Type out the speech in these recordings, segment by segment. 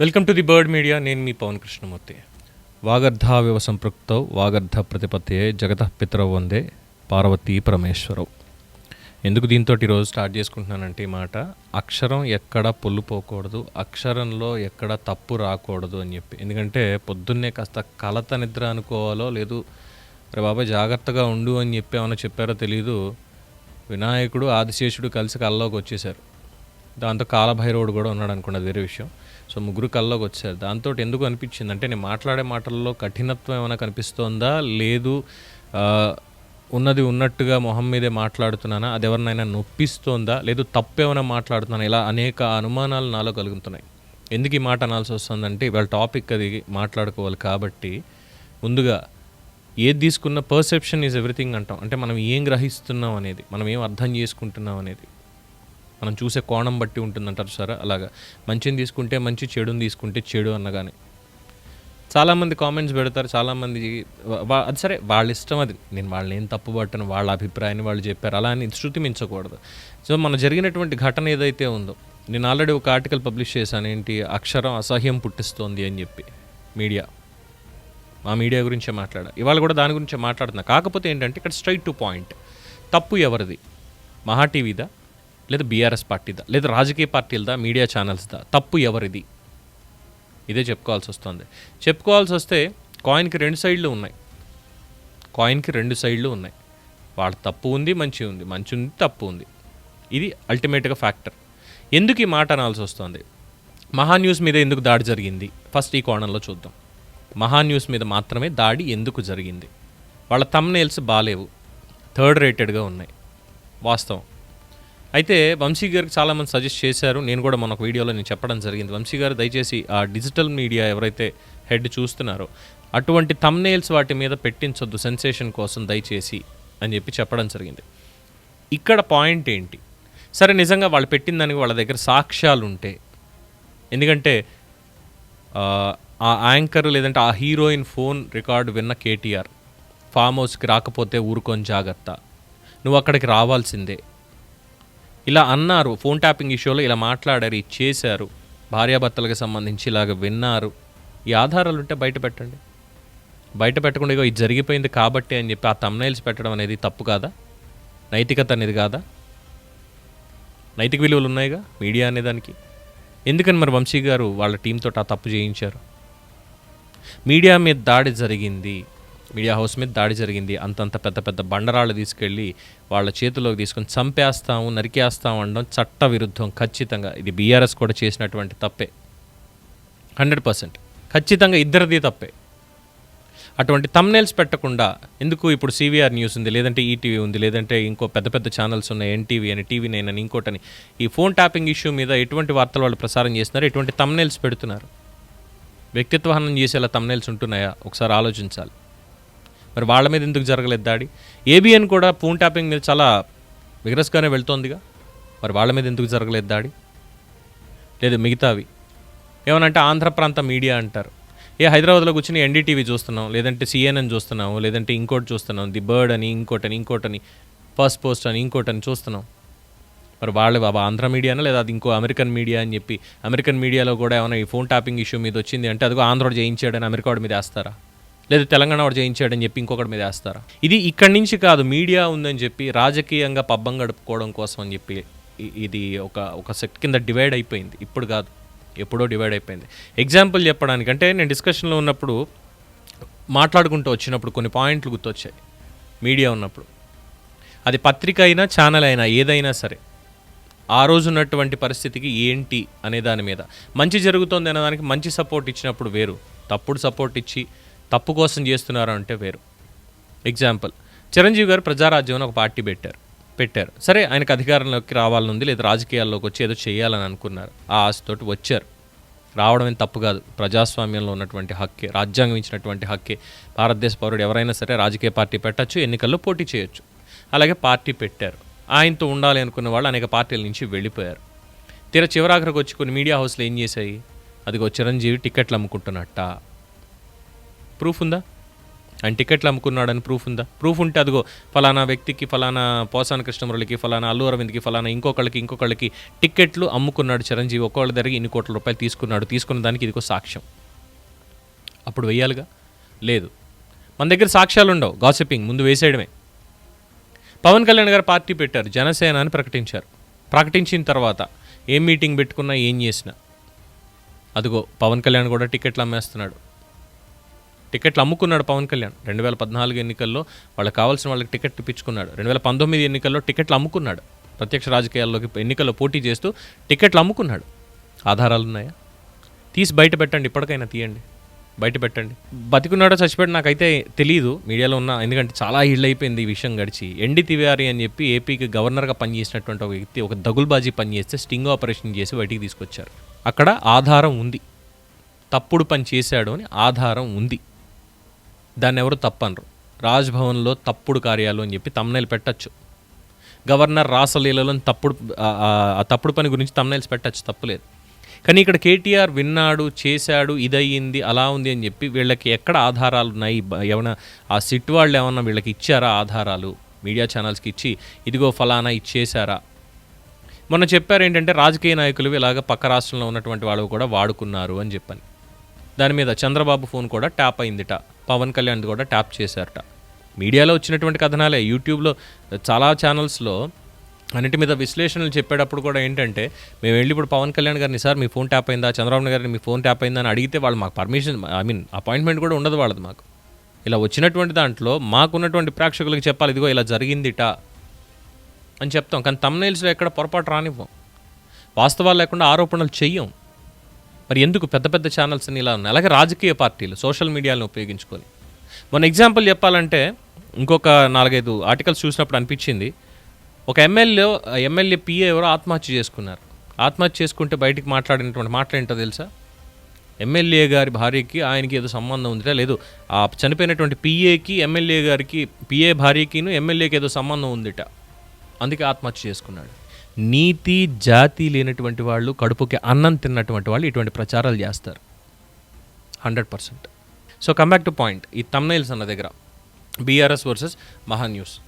Welcome to the bird media. నేను మీ పవన్ కృష్ణమూర్తి. వాగర్ధావివ సంపృక్తౌ వాగర్ధ ప్రతిపత్తే జగత పితరవు వందే పార్వతీ పరమేశ్వరవు ఎందుకు దీంతో ఈరోజు స్టార్ట్ చేసుకుంటున్నానంటే ఈ మాట అక్షరం ఎక్కడ పొల్లుపోకూడదు అక్షరంలో ఎక్కడ తప్పు రాకూడదు అని చెప్పి. ఎందుకంటే పొద్దున్నే కాస్త కలత నిద్ర అనుకోవాలో లేదు రే బాబాయ్ జాగ్రత్తగా ఉండు అని చెప్పి ఏమైనా చెప్పారో తెలీదు. వినాయకుడు ఆదిశేషుడు కలిసి కల్లోకి వచ్చేసారు దాంతో కాలభైరవుడు కూడా ఉన్నాడు అనుకున్నది వేరే విషయం. సో ముగ్గురు కల్లోకి వచ్చారు. దాంతో ఎందుకు అనిపించింది అంటే నేను మాట్లాడే మాటల్లో కఠినత్వం ఏమైనా కనిపిస్తోందా? లేదు. ఉన్నది ఉన్నట్టుగా మొహం మీదే మాట్లాడుతున్నానా? అది ఎవరినైనా నొప్పిస్తోందా? లేదు తప్పు ఏమైనా మాట్లాడుతున్నానా? ఇలా అనేక అనుమానాలు నాలో కలుగుతున్నాయి. ఎందుకు ఈ మాట అనాల్సి వస్తుందంటే ఇవాళ టాపిక్ అది మాట్లాడుకోవాలి కాబట్టి ముందుగా ఏది తీసుకున్న పర్సెప్షన్ ఈజ్ ఎవ్రీథింగ్ అంటాం. అంటే మనం ఏం గ్రహిస్తున్నాం అనేది మనం ఏం అర్థం చేసుకుంటున్నాం అనేది. మనం చూసే కోణం బట్టి ఉంటుందంటారు సార్. అలాగా. మంచిని తీసుకుంటే మంచి చెడుని తీసుకుంటే చెడు అన్నగానే. చాలామంది కామెంట్స్ పెడతారు చాలామంది అది సరే వాళ్ళ ఇష్టం అది. నేను వాళ్ళని ఏం తప్పు పట్టను వాళ్ళ అభిప్రాయాన్ని వాళ్ళు చెప్పారు. అలా అని శృతి మించకూడదు. సో మన జరిగినటువంటి ఘటన ఏదైతే ఉందో నేను ఆల్రెడీ ఒక ఆర్టికల్ పబ్లిష్ చేశాను. ఏంటి? అక్షరం అసహ్యం పుట్టిస్తోంది అని చెప్పి మీడియా. మా మీడియా గురించే మాట్లాడా. ఇవాళ కూడా దాని గురించే మాట్లాడుతున్నా. కాకపోతే ఏంటంటే ఇక్కడ స్ట్రైట్ టు పాయింట్ తప్పు ఎవరిది? మహా టీవీదా? లేదా బీఆర్ఎస్ పార్టీదా లేదా రాజకీయ పార్టీలదా మీడియా ఛానల్స్దా తప్పు ఎవరిది? ఇదే చెప్పుకోవాల్సి వస్తుంది. చెప్పుకోవాల్సి వస్తే కాయిన్కి రెండు సైడ్లు ఉన్నాయి. కాయిన్కి రెండు సైడ్లు ఉన్నాయి. వాళ్ళ తప్పు ఉంది మంచి ఉంది. మంచి ఉంది తప్పు ఉంది. ఇది అల్టిమేట్గా ఫ్యాక్టర్ ఎందుకు ఈ మాట అనాల్సి వస్తుంది? మహా న్యూస్ మీద ఎందుకు దాడి జరిగింది? ఫస్ట్ ఈ కోణంలో చూద్దాం. మహా న్యూస్ మీద మాత్రమే దాడి ఎందుకు జరిగింది? వాళ్ళ తమ్నేల్స్ బాలేవు. థర్డ్ రేటెడ్గా ఉన్నాయి. వాస్తవం. అయితే వంశీ గారికి చాలామంది సజెస్ట్ చేశారు. నేను కూడా మన ఒక వీడియోలో నేను చెప్పడం జరిగింది. వంశీ గారు దయచేసి ఆ డిజిటల్ మీడియా ఎవరైతే హెడ్ చూస్తున్నారో అటువంటి తమ్నేల్స్ వాటి మీద పెట్టించొద్దు సెన్సేషన్ కోసం దయచేసి అని చెప్పి చెప్పడం జరిగింది. ఇక్కడ పాయింట్ ఏంటి? సరే నిజంగా వాళ్ళు పెట్టిన దానికి వాళ్ళ దగ్గర సాక్ష్యాలు ఉంటే ఎందుకంటే ఆ, ఆ యాంకర్ లేదంటే ఆ హీరోయిన్ ఫోన్ రికార్డు విన్న కేటీఆర్ ఫామ్ హౌస్కి రాకపోతే ఊరుకొని జాగ్రత్త నువ్వు అక్కడికి రావాల్సిందే ఇలా అన్నారు ఫోన్ ట్యాపింగ్ ఇష్యూలో ఇలా మాట్లాడారు ఇది చేశారు. భార్యాభర్తలకు సంబంధించి ఇలాగ విన్నారు. ఈ ఆధారాలు ఉంటే బయట పెట్టండి. బయట పెట్టకుండా ఇగో ఇది జరిగిపోయింది కాబట్టి అని చెప్పి ఆ తమ్నైల్స్ పెట్టడం అనేది తప్పు కాదా? నైతికత అనేది కాదా? నైతిక విలువలు ఉన్నాయిగా మీడియా అనేదానికి ఎందుకని మరి వంశీ గారు వాళ్ళ టీంతో ఆ తప్పు చేయించారు? మీడియా మీద దాడి జరిగింది. మీడియా హౌస్ మీద దాడి జరిగింది. అంతంత పెద్ద పెద్ద బండరాళ్ళు తీసుకెళ్ళి వాళ్ళ చేతిలోకి తీసుకొని చంపేస్తాము నరికేస్తాము అనడం చట్ట విరుద్ధం ఖచ్చితంగా. ఇది బీఆర్ఎస్ కూడా చేసినటువంటి తప్పే. Hundred percent. ఖచ్చితంగా ఇద్దరిది తప్పే. అటువంటి తమ్నేల్స్ పెట్టకుండా ఎందుకు ఇప్పుడు సివిఆర్ న్యూస్ ఉంది లేదంటే ఈటీవీ ఉంది లేదంటే ఇంకో పెద్ద పెద్ద ఛానల్స్ ఉన్నాయి ఎన్టీవీ అని టీవీ నైన్ అని ఇంకోటని. ఈ ఫోన్ ట్యాపింగ్ ఇష్యూ మీద ఎటువంటి వార్తలు వాళ్ళు ప్రసారం చేస్తున్నారు? ఎటువంటి తమ్నేల్స్ పెడుతున్నారు? వ్యక్తిత్వ హనం చేసేలా తమ్నేల్స్ ఉంటున్నాయా? ఒకసారి ఆలోచించాలి. మరి వాళ్ళ మీద ఎందుకు జరగలేదు దాడి? ఏబిఎన్ కూడా ఫోన్ ట్యాపింగ్ మీద చాలా విగ్రస్గానే వెళ్తోందిగా. మరి వాళ్ళ మీద ఎందుకు జరగలేదు దాడి? లేదు మిగతావి. ఏమనంటే ఆంధ్ర ప్రాంత మీడియా అంటారు. ఏ హైదరాబాద్లో కూర్చుని ఎన్డీటీవీ చూస్తున్నాం లేదంటే సిఎన్ఎన్ చూస్తున్నాం లేదంటే ఇంకోటి చూస్తున్నాం ది బర్డ్ అని ఇంకోటని ఇంకోటని ఫస్ట్ పోస్ట్ అని ఇంకోటని చూస్తున్నాం. మరి వాళ్ళు బాబా ఆంధ్ర మీడియానా లేదా అది ఇంకో అమెరికన్ మీడియా అని చెప్పి అమెరికన్ మీడియాలో కూడా ఏమైనా ఈ ఫోన్ ట్యాపింగ్ ఇష్యూ మీద వచ్చింది అంటే అదిగో ఆంధ్రోడు చేయించాడని అమెరికా వాడి మీద వేస్తారా? లేదా తెలంగాణ వాడు చేయించాడని చెప్పి ఇంకొకటి మీద వేస్తారా? ఇది ఇక్కడి నుంచి కాదు మీడియా ఉందని చెప్పి రాజకీయంగా పబ్బం గడుపుకోవడం కోసం అని చెప్పి ఇది ఒక ఒక సెట్ కింద డివైడ్ అయిపోయింది. ఇప్పుడు కాదు ఎప్పుడో డివైడ్ అయిపోయింది. ఎగ్జాంపుల్ చెప్పడానికి అంటే నేను డిస్కషన్లో ఉన్నప్పుడు మాట్లాడుకుంటూ వచ్చినప్పుడు కొన్ని పాయింట్లు గుర్తొచ్చాయి మీడియా ఉన్నప్పుడు. అది పత్రిక అయినా ఛానల్ అయినా ఏదైనా సరే ఆ రోజు ఉన్నటువంటి పరిస్థితికి ఏంటి అనే దాని మీద. మంచి జరుగుతోంది అనే దానికి మంచి సపోర్ట్ ఇచ్చినప్పుడు వేరు తప్పుడు సపోర్ట్ ఇచ్చి తప్పు కోసం చేస్తున్నారు అంటే వేరు. ఎగ్జాంపుల్ చిరంజీవి గారు ప్రజారాజ్యం అని ఒక పార్టీ పెట్టారు. పెట్టారు. సరే ఆయనకు అధికారంలోకి రావాలని ఉంది లేదా రాజకీయాల్లోకి వచ్చి ఏదో చేయాలని అనుకున్నారు. ఆ ఆశతోటి వచ్చారు. రావడం ఏం తప్పు కాదు. ప్రజాస్వామ్యంలో ఉన్నటువంటి హక్కే రాజ్యాంగం ఇచ్చినటువంటి హక్కే. భారతదేశ పౌరుడు ఎవరైనా సరే రాజకీయ పార్టీ పెట్టచ్చు ఎన్నికల్లో పోటీ చేయొచ్చు. అలాగే పార్టీ పెట్టారు. ఆయనతో ఉండాలి అనుకున్న వాళ్ళు అనేక పార్టీల నుంచి వెళ్ళిపోయారు. తీర చివరాఖరికి వచ్చి కొన్ని మీడియా హౌస్లు ఏం చేశాయి? అదిగో చిరంజీవి టికెట్లు అమ్ముకుంటున్నట్ట? ప్రూఫ్ ఉందా? ఆయన టికెట్లు అమ్ముకున్నాడని ప్రూఫ్ ఉందా? ప్రూఫ్ ఉంటే అదిగో ఫలానా వ్యక్తికి ఫలానా పోసాన కృష్ణమురళికి ఫలానా అల్లు అరవింద్కి ఫలానా ఇంకొకళ్ళకి ఇంకొకళ్ళకి టికెట్లు అమ్ముకున్నాడు చిరంజీవి. ఒకళ్ళ దగ్గర ఇన్ని కోట్ల రూపాయలు తీసుకున్నాడు. తీసుకున్న దానికి ఇదిగో సాక్ష్యం. అప్పుడు వెయ్యాలిగా? లేదు. మన దగ్గర సాక్ష్యాలు ఉండవు. గాసిపింగ్ ముందు వేసేయడమే. పవన్ కళ్యాణ్ గారు పార్టీ పెట్టారు. జనసేన అని ప్రకటించారు. ప్రకటించిన తర్వాత ఏం మీటింగ్ పెట్టుకున్నా ఏం చేసినా. అదిగో పవన్ కళ్యాణ్ కూడా టికెట్లు అమ్మేస్తున్నాడు. టికెట్లు అమ్ముకున్నాడు పవన్ కళ్యాణ్. రెండు వేల పద్నాలుగు ఎన్నికల్లో వాళ్ళకి కావాల్సిన వాళ్ళకి టికెట్ ఇప్పించుకున్నాడు. రెండు వేల పంతొమ్మిది ఎన్నికల్లో టికెట్లు అమ్ముకున్నాడు. ప్రత్యక్ష రాజకీయాల్లోకి ఎన్నికల్లో పోటీ చేస్తూ టికెట్లు అమ్ముకున్నాడు. ఆధారాలు ఉన్నాయా? తీసి బయట పెట్టండి ఇప్పటికైనా తీయండి. బయట పెట్టండి. బతికున్నాడో చచ్చిపోయాడు నాకైతే తెలియదు మీడియాలో ఉన్న ఎందుకంటే చాలా హీల్ అయిపోయింది ఈ విషయం గడిచి. ఎండి తివారి అని చెప్పి ఏపీకి గవర్నర్గా పనిచేసినటువంటి ఒక వ్యక్తి ఒక దగుల్బాజీ పనిచేస్తే స్టింగ్ ఆపరేషన్ చేసి బయటికి తీసుకొచ్చారు. అక్కడ ఆధారం ఉంది. తప్పుడు పని చేశాడు అని ఆధారం ఉంది. దాన్ని ఎవరు తప్పనరు. రాజ్భవన్లో తప్పుడు కార్యాలు అని చెప్పి తమ్నైల్ పెట్టచ్చు. గవర్నర్ రాసలీలలో తప్పుడు ఆ- తప్పుడు పని గురించి తమ్నైల్స్ పెట్టచ్చు తప్పులేదు. కానీ ఇక్కడ కేటీఆర్ విన్నాడు చేశాడు ఇదయ్యింది అలా ఉంది అని చెప్పి వీళ్ళకి ఎక్కడ ఆధారాలు ఉన్నాయి? ఏమైనా ఆ సిట్ వాళ్ళు ఏమన్నా వీళ్ళకి ఇచ్చారా ఆధారాలు? మీడియా ఛానల్స్కి ఇచ్చి ఇదిగో ఫలానా ఇచ్చేశారా మొన్న చెప్పారు ఏంటంటే రాజకీయ నాయకులు ఇలాగ పక్క రాష్ట్రంలో ఉన్నటువంటి వాళ్ళు కూడా వాడుకున్నారు అని చెప్పాను. దాని మీద చంద్రబాబు ఫోన్ కూడా ట్యాప్ అయిందిట. పవన్ కళ్యాణ్ కూడా ట్యాప్ చేశారట. మీడియాలో వచ్చినటువంటి కథనాలే. యూట్యూబ్లో చాలా ఛానల్స్లో అన్నిటి మీద విశ్లేషణలు చెప్పేటప్పుడు కూడా ఏంటంటే మేము వెళ్ళి ఇప్పుడు పవన్ కళ్యాణ్ గారిని సార్ మీ ఫోన్ ట్యాప్ అయిందా? చంద్రబాబు గారిని మీ ఫోన్ ట్యాప్ అయిందా? అని అడిగితే వాళ్ళు మాకు పర్మిషన్ ఐ మీన్ అపాయింట్మెంట్ కూడా ఉండదు వాళ్ళది మాకు. ఇలా వచ్చినటువంటి దాంట్లో మాకున్నటువంటి ప్రేక్షకులకు చెప్పాలి ఇదిగో ఇలా జరిగిందిట అని చెప్తాం. కానీ తమ్నైల్స్లో ఎక్కడ పొరపాటు రానివ్వం. వాస్తవాలు లేకుండా ఆరోపణలు చెయ్యం. మరి ఎందుకు పెద్ద పెద్ద ఛానల్స్ అని ఇలా ఉన్నాయి? అలాగే రాజకీయ పార్టీలు సోషల్ మీడియాలను ఉపయోగించుకొని. మొన్న ఎగ్జాంపుల్ చెప్పాలంటే ఇంకొక నాలుగైదు ఆర్టికల్స్ చూసినప్పుడు అనిపించింది. ఒక ఎమ్మెల్యే ఎమ్మెల్యే పిఏ ఎవరో ఆత్మహత్య చేసుకున్నారు. ఆత్మహత్య చేసుకుంటే బయటికి మాట్లాడినటువంటి మాట ఏంటో తెలుసా? ఎమ్మెల్యే గారి భార్యకి ఆయనకి ఏదో సంబంధం ఉందిరా? లేదు ఆ చనిపోయినటువంటి పిఏకి ఎమ్మెల్యే గారికి పిఏ భార్యకిను ఎమ్మెల్యేకి ఏదో సంబంధం ఉందిట. అందుకే ఆత్మహత్య చేసుకున్నాడు. నీతి జాతి లేనటువంటి వాళ్ళు కడుపుకి అన్నం తిన్నటువంటి వాళ్ళు ఇటువంటి ప్రచారాలు చేస్తారు. Hundred percent. So come back to point ఈ తమ్నైల్స్ అన్న దగ్గర. BRS versus Maha news.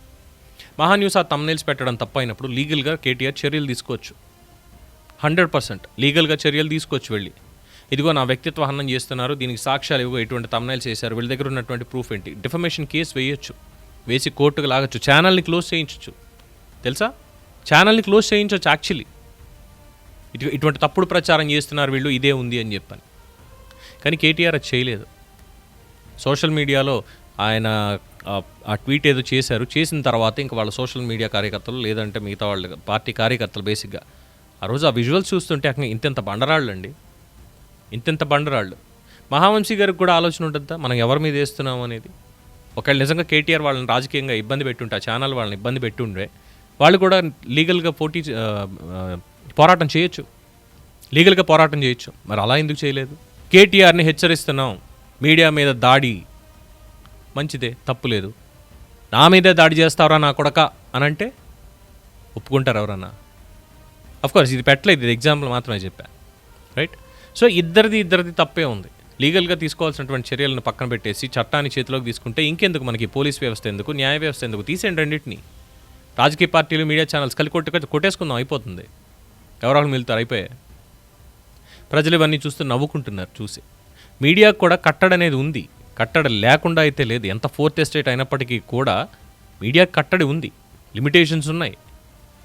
Maha news ఆ తమ్నైల్స్ పెట్టడం తప్పైనప్పుడు లీగల్గా కేటీఆర్ చర్యలు తీసుకోవచ్చు. Hundred percent. లీగల్గా చర్యలు తీసుకోవచ్చు వెళ్ళి. ఇదిగో నా వ్యక్తిత్వ హనం చేస్తున్నారు దీనికి సాక్ష్యాలు ఇవ్వగో ఇటువంటి తమ్నైల్స్ చేశారు వీళ్ళ దగ్గర ఉన్నటువంటి ప్రూఫ్ ఏంటి? డిఫమేషన్ కేసు వేయొచ్చు. వేసి కోర్టుకు లాగచ్చు. ఛానల్ని క్లోజ్ చేయించవచ్చు తెలుసా? ఛానల్ని క్లోజ్ చేయించవచ్చు యాక్చువల్లీ. ఇటు ఇటువంటి తప్పుడు ప్రచారం చేస్తున్నారు వీళ్ళు ఇదే ఉంది అని చెప్పాను. కానీ కేటీఆర్ అది చేయలేదు. సోషల్ మీడియాలో ఆయన ఆ- ట్వీట్ ఏదో చేశారు. చేసిన తర్వాత ఇంకా వాళ్ళ సోషల్ మీడియా కార్యకర్తలు లేదంటే మిగతా వాళ్ళ పార్టీ కార్యకర్తలు బేసిక్గా. ఆ రోజు ఆ విజువల్స్ చూస్తుంటే అక్కడ ఇంతెంత బండరాళ్ళు అండి ఇంతెంత బండరాళ్ళు. మహావంశీ గారికి కూడా ఆలోచన ఉంటుందా? మనం ఎవరి మీద వేస్తున్నాం అనేది? ఒకవేళ నిజంగా కేటీఆర్ వాళ్ళని రాజకీయంగా ఇబ్బంది పెట్టుంటే ఆ ఛానల్ వాళ్ళని ఇబ్బంది పెట్టుండే వాళ్ళు కూడా లీగల్గా పోటీ పోరాటం చేయొచ్చు. లీగల్గా పోరాటం చేయొచ్చు. మరి అలా ఎందుకు చేయలేదు? కేటీఆర్ని హెచ్చరిస్తున్నాం. మీడియా మీద దాడి. మంచిదే తప్పులేదు నా మీదే దాడి చేస్తావరా నా కొడక అని అంటే ఒప్పుకుంటారు ఎవరన్నా. కోర్స్ ఇది పెట్టలేదు. ఇది ఎగ్జాంపుల్ మాత్రమే చెప్పా. రైట్ సో ఇద్దరిది ఇద్దరిది తప్పే ఉంది. లీగల్గా తీసుకోవాల్సినటువంటి చర్యలను పక్కన పెట్టేసి చట్టాన్ని చేతిలోకి తీసుకుంటే ఇంకెందుకు మనకి పోలీస్ వ్యవస్థ ఎందుకు న్యాయ వ్యవస్థ ఎందుకు? తీసేయండి రెండింటిని. రాజకీయ పార్టీలు మీడియా ఛానల్స్ కలిసి కొట్టు కొట్టేసుకుందాం అయిపోతుంది. ఎవరొకరు మిగులుతారు అయిపోయాయి. ప్రజలు ఇవన్నీ చూస్తూ నవ్వుకుంటున్నారు చూసి. మీడియాకు కూడా కట్టడి అనేది ఉంది. కట్టడి లేకుండా అయితే లేదు. ఎంత ఫోర్త్ ఎస్టేట్ అయినప్పటికీ కూడా మీడియాకు కట్టడి ఉంది. లిమిటేషన్స్ ఉన్నాయి.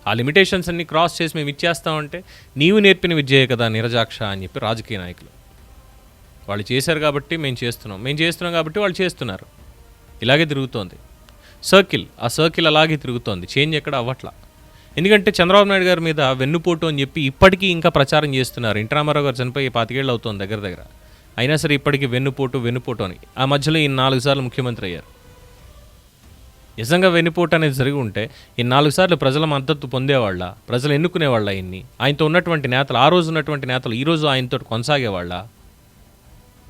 ఆ లిమిటేషన్స్ అన్ని క్రాస్ చేసి మేము ఇచ్చేస్తామంటే నీవు నేర్పిన విద్యే కదా నిరజాక్ష అని చెప్పి రాజకీయ నాయకులు. వాళ్ళు చేశారు కాబట్టి మేము చేస్తున్నాం. మేము చేస్తున్నాం కాబట్టి వాళ్ళు చేస్తున్నారు. ఇలాగే తిరుగుతోంది. సర్కిల్ ఆ సర్కిల్ అలాగే తిరుగుతోంది. చేంజ్ ఎక్కడ అవ్వట్లా. ఎందుకంటే చంద్రబాబు నాయుడు గారి మీద వెన్నుపోటు అని చెప్పి ఇప్పటికీ ఇంకా ప్రచారం చేస్తున్నారు. ఇంటరామారావు గారు చనిపోయి పాతికేళ్ళు అవుతోంది దగ్గర దగ్గర. అయినా సరే ఇప్పటికీ వెన్నుపోటు వెన్నుపోటు అని. ఆ మధ్యలో ఈ నాలుగు సార్లు ముఖ్యమంత్రి అయ్యారు. నిజంగా వెన్నుపోటు అనేది జరిగి ఉంటే ఈ నాలుగు సార్లు ప్రజల మద్దతు పొందేవాళ్ళ? ప్రజలు ఎన్నుకునేవాళ్ళ ఆయన్ని ఆయనతో ఉన్నటువంటి నేతలు ఆ రోజు ఉన్నటువంటి నేతలు ఈరోజు ఆయనతో కొనసాగేవాళ్ళ?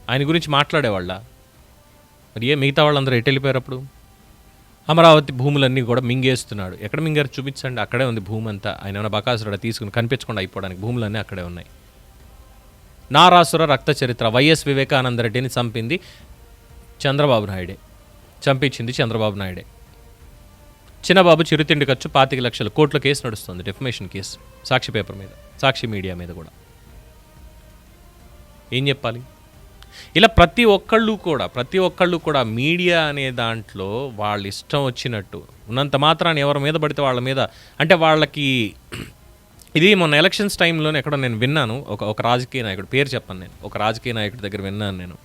ఆయన గురించి మాట్లాడేవాళ్ళ? మరి ఏ మిగతా వాళ్ళందరూ ఎటు వెళ్ళిపోయారు అప్పుడు? అమరావతి భూములన్నీ కూడా మింగేస్తున్నాడు. ఎక్కడ మింగారు చూపించండి? అక్కడే ఉంది భూమి అంతా ఆయన ఏమైనా బకాసురుడ తీసుకుని కనిపించకుండా అయిపోవడానికి భూములన్నీ అక్కడే ఉన్నాయి. నారాసుర రక్త చరిత్ర వైఎస్ వివేకానంద రెడ్డిని చంపింది చంద్రబాబు నాయుడే. చంపించింది చంద్రబాబు నాయుడే. చిన్నబాబు చిరుతిండి ఖర్చు పాతిక లక్షల కోట్ల కేసు నడుస్తుంది. Defamation case. సాక్షి పేపర్ మీద. సాక్షి మీడియా మీద కూడా. ఏం చెప్పాలి? ఇలా ప్రతి ఒక్కళ్ళు కూడా ప్రతి ఒక్కళ్ళు కూడా మీడియా అనే దాంట్లో వాళ్ళ ఇష్టం వచ్చినట్టు ఉన్నంత మాత్రాన్ని ఎవరి మీద పడితే వాళ్ళ మీద అంటే వాళ్ళకి ఇది మొన్న ఎలక్షన్స్ టైంలోనే ఎక్కడో నేను విన్నాను ఒక ఒక రాజకీయ నాయకుడు పేరు చెప్పను నేను ఒక రాజకీయ నాయకుడి దగ్గర విన్నాను నేను.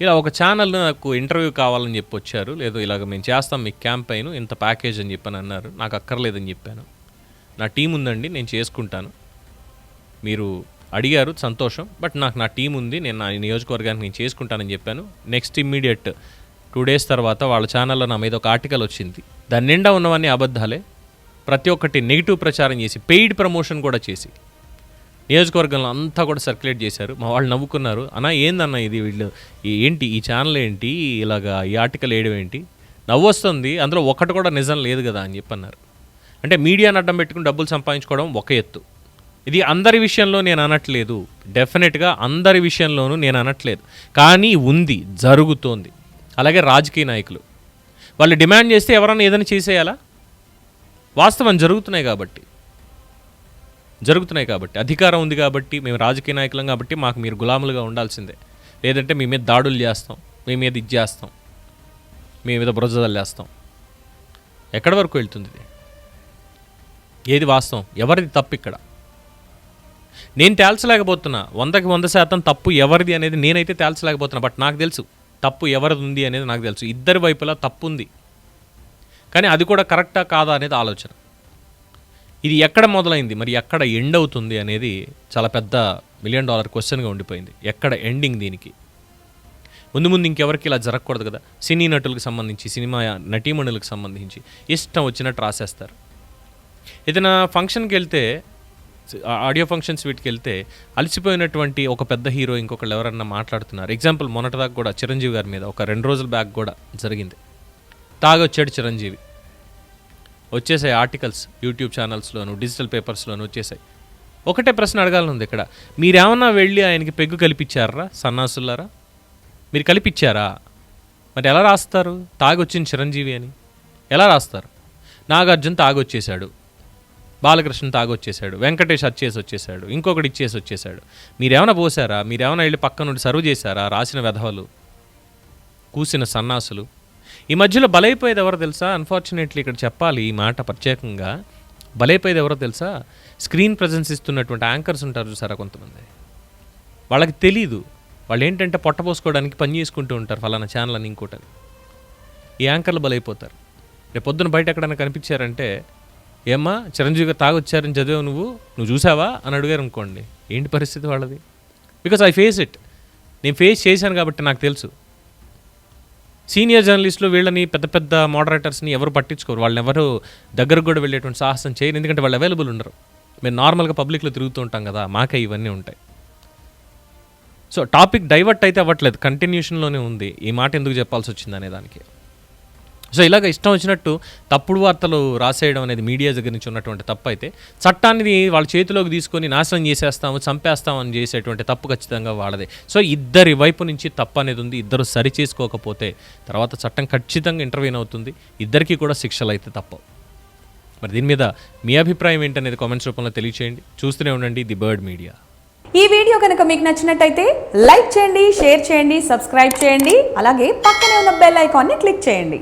ఇలా ఒక ఛానల్ నాకు ఇంటర్వ్యూ కావాలని చెప్పి వచ్చారు లేదు ఇలాగ మేము చేస్తాం మీ క్యాంపెయిన్ ఇంత ప్యాకేజ్ అని చెప్పని అన్నారు నాకు అక్కర్లేదని చెప్పాను. నా టీం ఉందండి నేను చేసుకుంటాను. మీరు అడిగారు సంతోషం. బట్ నాకు నా టీం ఉంది నేను నా నియోజకవర్గానికి నేను చేసుకుంటానని చెప్పాను. నెక్స్ట్ ఇమ్మీడియట్ టూ డేస్ తర్వాత వాళ్ళ ఛానల్లో నా మీద ఒక ఆర్టికల్ వచ్చింది. దాని నిండా ఉన్నవన్నీ అబద్ధాలే. ప్రతి ఒక్కటి నెగిటివ్ ప్రచారం చేసి పెయిడ్ ప్రమోషన్ కూడా చేసి. నియోజకవర్గంలో అంతా కూడా సర్క్యులేట్ చేశారు. మా వాళ్ళు నవ్వుకున్నారు. అన్నా ఏందన్న ఇది? వీళ్ళు ఏంటి? ఈ ఛానల్ ఏంటి? ఇలాగా ఈ ఆర్టికల్ వేయడం ఏంటి? నవ్వు వస్తుంది అందులో ఒకటి కూడా నిజం లేదు కదా అని చెప్పన్నారు. అంటే మీడియాని అడ్డం పెట్టుకుని డబ్బులు సంపాదించుకోవడం ఒక ఎత్తు. ఇది అందరి విషయంలో నేను అనట్లేదు. డెఫినెట్గా అందరి విషయంలోనూ నేను అనట్లేదు. కానీ ఉంది జరుగుతోంది. అలాగే రాజకీయ నాయకులు. వాళ్ళు డిమాండ్ చేస్తే ఎవరన్నా ఏదైనా చేసేయాలా? వాస్తవం జరుగుతున్నాయి కాబట్టి. జరుగుతున్నాయి కాబట్టి. అధికారం ఉంది కాబట్టి మేము రాజకీయ నాయకులం కాబట్టి మాకు మీరు గులాములుగా ఉండాల్సిందే. లేదంటే మీ మీద దాడులు చేస్తాం మీ మీద ఇది చేస్తాం మీ మీద బురజల్లేస్తాం ఎక్కడి వరకు వెళ్తుంది ఇది? ఏది వాస్తవం? ఎవరిది తప్పు ఇక్కడ? నేను తేల్చలేకపోతున్నా. వందకి వంద శాతం తప్పు ఎవరిది అనేది నేనైతే తేల్చలేకపోతున్నా. బట్ నాకు తెలుసు తప్పు ఎవరిది ఉంది అనేది నాకు తెలుసు. ఇద్దరి వైపులా తప్పు ఉంది కానీ అది కూడా కరెక్టా కాదా అనేది ఆలోచన. ఇది ఎక్కడ మొదలైంది? మరి ఎక్కడ ఎండ్ అవుతుంది అనేది చాలా పెద్ద మిలియన్ డాలర్ క్వశ్చన్గా ఉండిపోయింది. ఎక్కడ ఎండింగ్ దీనికి? ముందు ముందు ఇంకెవరికి ఇలా జరగకూడదు కదా? సినీ నటులకు సంబంధించి సినిమా నటీమణులకు సంబంధించి ఇష్టం వచ్చినట్టు రాసేస్తారు. ఏదైనా ఫంక్షన్కి వెళ్తే ఆడియో ఫంక్షన్స్ వీటికి వెళ్తే అలసిపోయినటువంటి ఒక పెద్ద హీరో ఇంకొకళ్ళు ఎవరన్నా మాట్లాడుతున్నారు. ఎగ్జాంపుల్ మొన్నటిదాకా కూడా చిరంజీవి గారి మీద ఒక రెండు రోజుల బ్యాక్ కూడా జరిగింది. తాగొచ్చాడు చిరంజీవి. వచ్చేసాయి ఆర్టికల్స్ యూట్యూబ్ ఛానల్స్లోను డిజిటల్ పేపర్స్లోను వచ్చేసాయి. ఒకటే ప్రశ్న అడగాలనుంది ఇక్కడ. మీరేమన్నా వెళ్ళి ఆయనకి పెగ్గు కల్పించారా సన్నాసులారా మీరు కల్పించారా మరి ఎలా రాస్తారు? తాగొచ్చింది చిరంజీవి అని. ఎలా రాస్తారు? నాగార్జున తాగొచ్చేసాడు బాలకృష్ణ తాగొచ్చేసాడు వెంకటేష్ అచ్చేసి వచ్చేసాడు ఇంకొకటి ఇచ్చేసి వచ్చేసాడు మీరేమైనా పోసారా? మీరేమైనా వెళ్ళి పక్క నుండి సర్వ్ చేశారా? రాసిన వెధవలు కూసిన సన్నాసులు. ఈ మధ్యలో బలైపోయేది ఎవరో తెలుసా? అన్ఫార్చునేట్లీ ఇక్కడ చెప్పాలి ఈ మాట ప్రత్యేకంగా. బలైపోయేది ఎవరో తెలుసా? స్క్రీన్ ప్రజెన్స్ ఇస్తున్నటువంటి యాంకర్స్ ఉంటారు చూసారా కొంతమంది? వాళ్ళకి తెలీదు. వాళ్ళు ఏంటంటే పొట్ట పోసుకోవడానికి పని చేసుకుంటూ ఉంటారు ఫలానా ఛానల్ అని ఇంకోటని ఈ యాంకర్లు బలైపోతారు. రేపు పొద్దున బయట ఎక్కడైనా కనిపించారంటే ఏమ్మా చిరంజీవి గారు తాగొచ్చారని చదివావు నువ్వు? నువ్వు చూసావా? అని అడిగారు అనుకోండి. ఏంటి పరిస్థితి వాళ్ళది? బికాస్ ఐ ఫేస్ ఇట్ నేను ఫేస్ చేశాను కాబట్టి నాకు తెలుసు. సీనియర్ జర్నలిస్టులు వీళ్ళని పెద్ద పెద్ద మోడరేటర్స్ని ఎవరు పట్టించుకోరు. వాళ్ళని ఎవరు దగ్గరకు కూడా వెళ్ళేటువంటి సాహసం చేయరు. ఎందుకంటే వాళ్ళు అవైలబుల్ ఉండరు. మేము నార్మల్గా పబ్లిక్లో తిరుగుతూ ఉంటాం కదా మాకే ఇవన్నీ ఉంటాయి. సో టాపిక్ డైవర్ట్ అయితే అవ్వట్లేదు. కంటిన్యూషన్లోనే ఉంది. ఈ మాట ఎందుకు చెప్పాల్సి వచ్చింది అనే దానికి. సో ఇలాగ ఇష్టం వచ్చినట్టు తప్పుడు వార్తలు రాసేయడం అనేది మీడియా దగ్గర నుంచి ఉన్నటువంటి తప్పు అయితే చట్టాన్ని వాళ్ళ చేతిలోకి తీసుకొని నాశనం చేసేస్తాము చంపేస్తాము అని చేసేటువంటి తప్పు ఖచ్చితంగా వాళ్ళదే. సో ఇద్దరి వైపు నుంచి తప్పు అనేది ఉంది. ఇద్దరు సరి చేసుకోకపోతే తర్వాత చట్టం ఖచ్చితంగా ఇంటర్వ్యూన్ అవుతుంది. ఇద్దరికీ కూడా శిక్షలు అయితే తప్పవు. మరి దీని మీద మీ అభిప్రాయం ఏంటనేది కామెంట్స్ రూపంలో తెలియచేయండి. చూస్తూనే ఉండండి ది బర్డ్ మీడియా. ఈ వీడియో కనుక మీకు నచ్చినట్టయితే లైక్ చేయండి షేర్ చేయండి సబ్స్క్రైబ్ చేయండి అలాగే పక్కనే ఉన్న బెల్ ఐకాన్ని క్లిక్ చేయండి.